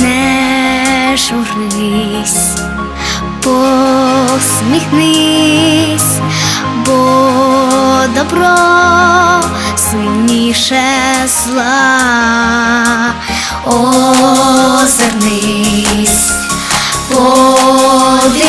не журись, посміхнись, бо добро сильніше зла. Озирнись, подивись,